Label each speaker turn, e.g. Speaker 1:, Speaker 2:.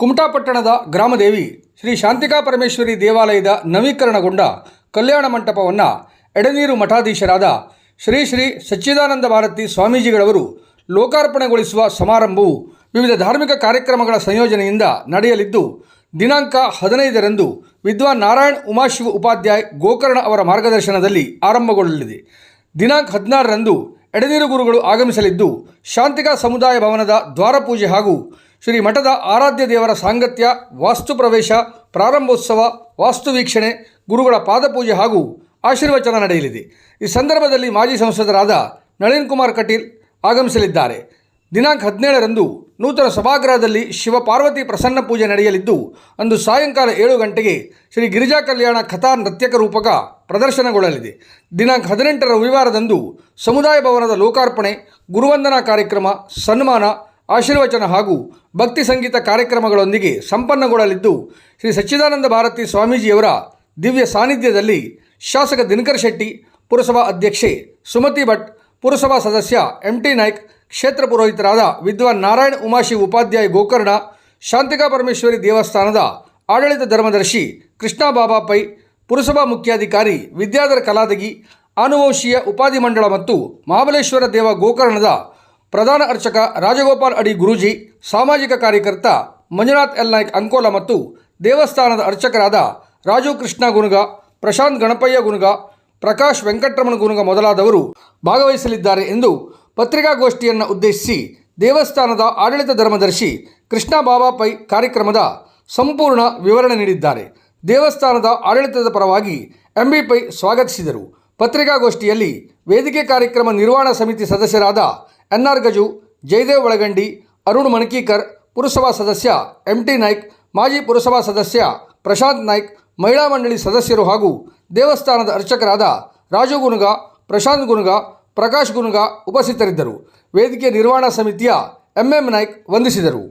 Speaker 1: ಕುಮಟಾ ಪಟ್ಟಣದ ಗ್ರಾಮದೇವಿ ಶ್ರೀ ಶಾಂತಿಕಾ ಪರಮೇಶ್ವರಿ ದೇವಾಲಯದ ನವೀಕರಣಗೊಂಡ ಕಲ್ಯಾಣ ಮಂಟಪವನ್ನು ಎಡನೀರು ಮಠಾಧೀಶರಾದ ಶ್ರೀ ಶ್ರೀ ಸಚ್ಚಿದಾನಂದ ಭಾರತಿ ಸ್ವಾಮೀಜಿಗಳವರು ಲೋಕಾರ್ಪಣೆಗೊಳಿಸುವ ಸಮಾರಂಭವು ವಿವಿಧ ಧಾರ್ಮಿಕ ಕಾರ್ಯಕ್ರಮಗಳ ಸಂಯೋಜನೆಯಿಂದ ನಡೆಯಲಿದ್ದು, ದಿನಾಂಕ ಹದಿನೈದರಂದು ವಿದ್ವಾನ್ ನಾರಾಯಣ್ ಉಮಾಶಿವ ಉಪಾಧ್ಯಾಯ್ ಗೋಕರ್ಣ ಅವರ ಮಾರ್ಗದರ್ಶನದಲ್ಲಿ ಆರಂಭಗೊಳ್ಳಲಿದೆ. ದಿನಾಂಕ ಹದಿನಾರರಂದು ಎಡನೀರು ಗುರುಗಳು ಆಗಮಿಸಲಿದ್ದು, ಶಾಂತಿಕಾ ಸಮುದಾಯ ಭವನದ ದ್ವಾರಪೂಜೆ ಹಾಗೂ ಶ್ರೀ ಮಠದ ಆರಾಧ್ಯ ದೇವರ ಸಾಂಗತ್ಯ, ವಾಸ್ತು ಪ್ರವೇಶ, ಪ್ರಾರಂಭೋತ್ಸವ, ವಾಸ್ತು ವೀಕ್ಷಣೆ, ಗುರುಗಳ ಪಾದಪೂಜೆ ಹಾಗೂ ಆಶೀರ್ವಚನ ನಡೆಯಲಿದೆ. ಈ ಸಂದರ್ಭದಲ್ಲಿ ಮಾಜಿ ಸಂಸದರಾದ ನಳಿನ್ ಕುಮಾರ್ ಕಟೀಲ್ ಆಗಮಿಸಲಿದ್ದಾರೆ. ದಿನಾಂಕ ಹದಿನೇಳರಂದು ನೂತನ ಸಭಾಗೃಹದಲ್ಲಿ ಶಿವಪಾರ್ವತಿ ಪ್ರಸನ್ನ ಪೂಜೆ ನಡೆಯಲಿದ್ದು, ಅಂದು ಸಾಯಂಕಾಲ ಏಳು ಗಂಟೆಗೆ ಶ್ರೀ ಗಿರಿಜಾ ಕಲ್ಯಾಣ ಕಥಾ ನೃತ್ಯಕ ರೂಪಕ ಪ್ರದರ್ಶನಗೊಳ್ಳಲಿದೆ. ದಿನಾಂಕ ಹದಿನೆಂಟರ ರವಿವಾರದಂದು ಸಮುದಾಯ ಭವನದ ಲೋಕಾರ್ಪಣೆ, ಗುರುವಂದನಾ ಕಾರ್ಯಕ್ರಮ, ಸನ್ಮಾನ ಆಶೀರ್ವಚನ ಹಾಗೂ ಭಕ್ತಿ ಸಂಗೀತ ಕಾರ್ಯಕ್ರಮಗಳೊಂದಿಗೆ ಸಂಪನ್ನಗೊಳ್ಳಲಿದ್ದು, ಶ್ರೀ ಸಚ್ಚಿದಾನಂದ ಭಾರತಿ ಸ್ವಾಮೀಜಿಯವರ ದಿವ್ಯ ಸಾನ್ನಿಧ್ಯದಲ್ಲಿ ಶಾಸಕ ದಿನಕರ್ ಶೆಟ್ಟಿ, ಪುರಸಭಾ ಅಧ್ಯಕ್ಷೆ ಸುಮತಿ ಭಟ್, ಪುರಸಭಾ ಸದಸ್ಯ ಎಂ ಟಿ ನಾಯ್ಕ್, ಕ್ಷೇತ್ರ ಪುರೋಹಿತರಾದ ವಿದ್ವಾನ್ ನಾರಾಯಣ್ ಉಮಾಶಿ ಉಪಾಧ್ಯಾಯ ಗೋಕರ್ಣ, ಶಾಂತಿಕಾ ಪರಮೇಶ್ವರಿ ದೇವಸ್ಥಾನದ ಆಡಳಿತ ಧರ್ಮದರ್ಶಿ ಕೃಷ್ಣ ಬಾಬಾ ಪೈ ಪುರಸಭಾ ಮುಖ್ಯಾಧಿಕಾರಿ ವಿದ್ಯಾಧರ ಕಲಾದಗಿ ಆನುವಂಶೀಯ ಉಪಾಧಿ ಮಂಡಳ ಮತ್ತು ಮಹಾಬಲೇಶ್ವರ ದೇವ ಗೋಕರ್ಣದ ಪ್ರಧಾನ ಅರ್ಚಕ ರಾಜಗೋಪಾಲ್ ಅಡಿ ಗುರೂಜಿ, ಸಾಮಾಜಿಕ ಕಾರ್ಯಕರ್ತ ಮಂಜುನಾಥ್ ಎಲ್ ನಾಯ್ಕ್ ಅಂಕೋಲ ಮತ್ತು ದೇವಸ್ಥಾನದ ಅರ್ಚಕರಾದ ರಾಜು ಕೃಷ್ಣ ಗುನುಗ, ಪ್ರಶಾಂತ್ ಗಣಪಯ್ಯ ಗುನುಗ, ಪ್ರಕಾಶ್ ವೆಂಕಟರಮಣ ಗುನುಗ ಮೊದಲಾದವರು ಭಾಗವಹಿಸಲಿದ್ದಾರೆ ಎಂದು ಪತ್ರಿಕಾಗೋಷ್ಠಿಯನ್ನು ಉದ್ದೇಶಿಸಿ ದೇವಸ್ಥಾನದ ಆಡಳಿತ ಧರ್ಮದರ್ಶಿ ಕೃಷ್ಣ ಬಾಬಾ ಪೈ ಕಾರ್ಯಕ್ರಮದ ಸಂಪೂರ್ಣ ವಿವರಣೆ ನೀಡಿದ್ದಾರೆ. ದೇವಸ್ಥಾನದ ಆಡಳಿತದ ಪರವಾಗಿ ಎಂಬಿ ಪೈ ಸ್ವಾಗತಿಸಿದರು. ಪತ್ರಿಕಾಗೋಷ್ಠಿಯಲ್ಲಿ ವೇದಿಕೆ ಕಾರ್ಯಕ್ರಮ ನಿರ್ವಹಣಾ ಸಮಿತಿ ಸದಸ್ಯರಾದ ಎನ್ ಆರ್ ಗಜು, ಜಯದೇವ್ ಒಳಗಂಡಿ, ಅರುಣ್ ಮಣಕೀಕರ್ ಪುರಸಭಾ ಸದಸ್ಯ ಎಂ ಟಿ ನಾಯ್ಕ್, ಮಾಜಿ ಪುರಸಭಾ ಸದಸ್ಯ ಪ್ರಶಾಂತ್ ನಾಯ್ಕ್, ಮಹಿಳಾ ಮಂಡಳಿ ಸದಸ್ಯರು ಹಾಗೂ ದೇವಸ್ಥಾನದ ಅರ್ಚಕರಾದ ರಾಜು ಗುನುಗ, ಪ್ರಶಾಂತ್ ಗುನುಗ, ಪ್ರಕಾಶ್ ಗುನುಗ ಉಪಸ್ಥಿತರಿದ್ದರು. ವೇದಿಕೆ ನಿರ್ವಹಣಾ ಸಮಿತಿಯ ಎಂಎಂ ನಾಯ್ಕ್ ವಂದಿಸಿದರು.